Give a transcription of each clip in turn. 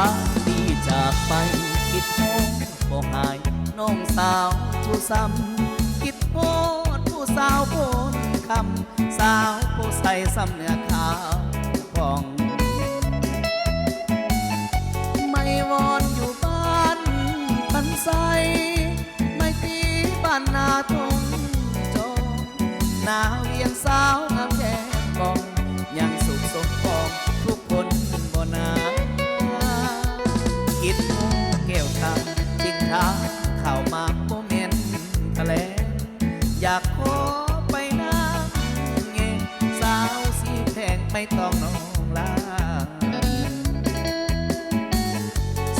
าดีจากไป คิดโทษบ่หายน้องสาวผู้ซ้ำคิดโทษผู้สาวโพนคำสาวผู้ใส่ซ้ำเนื้อขาวพอง ไม่วอนอยู่บ้านปันใสไม่ตีบ้านนาทงจงนาเวียงสาว อยากขอไปนั่งเงสาวสีแพงไม่ต้องน้องลา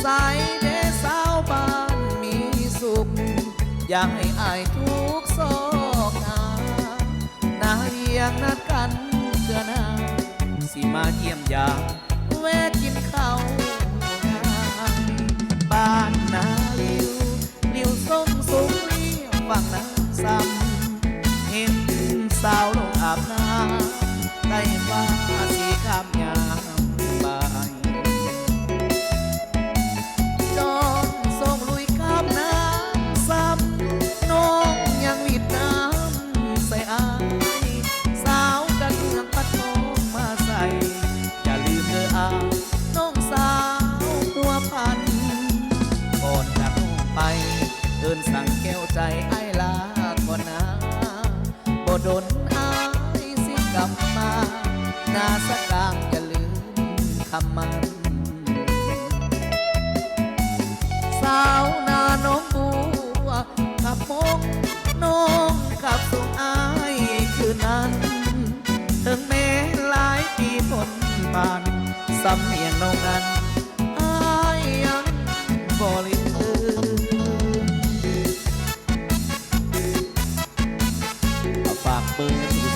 สายเดสาวบ้านมีสุข อยากให้อายทุกโศกอานาเรียงนัดกันเชื่อหน้าสิมาเยี่ยมยามแวะกินข้าว ใจไอ้ลาก่อนนะบ่ดนอายสิกลับมาหน้าสกกลางอย่าลืมคำมัน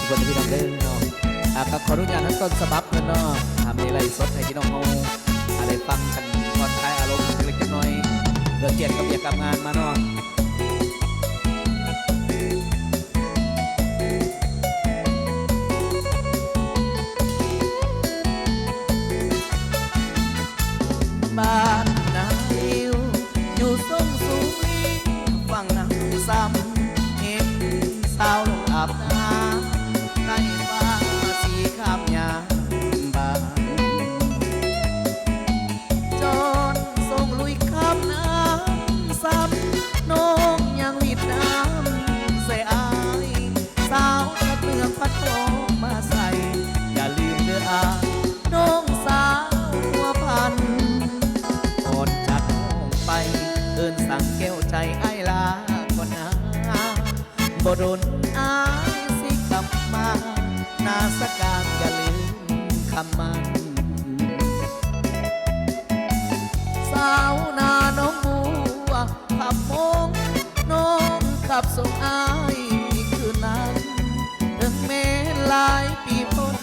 ทุกคนพี่น้องเด้อเนาะอะก็ขออนุญาตทั้งต้นสบับเนาะทำในไรสดให้พี่น้องเฮาอะไรฟังกันผ่อนคลายอารมณ์เล็กๆน้อยๆเกิดเกียดกับเบียกกับงานมาเนาะ บ่ดนอายสิกลับมานาสกการอย่าลืมคำมัน สาวนาน้องบัวขับมงน้องขับส่งอายคืนนั้นถึงแม้หลายปีพ้น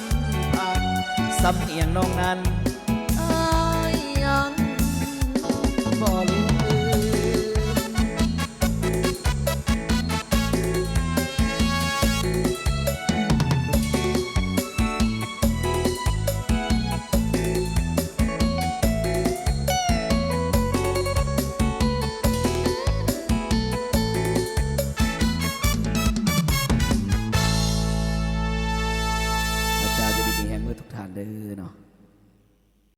ผ่านสำเนียงน้องนั้น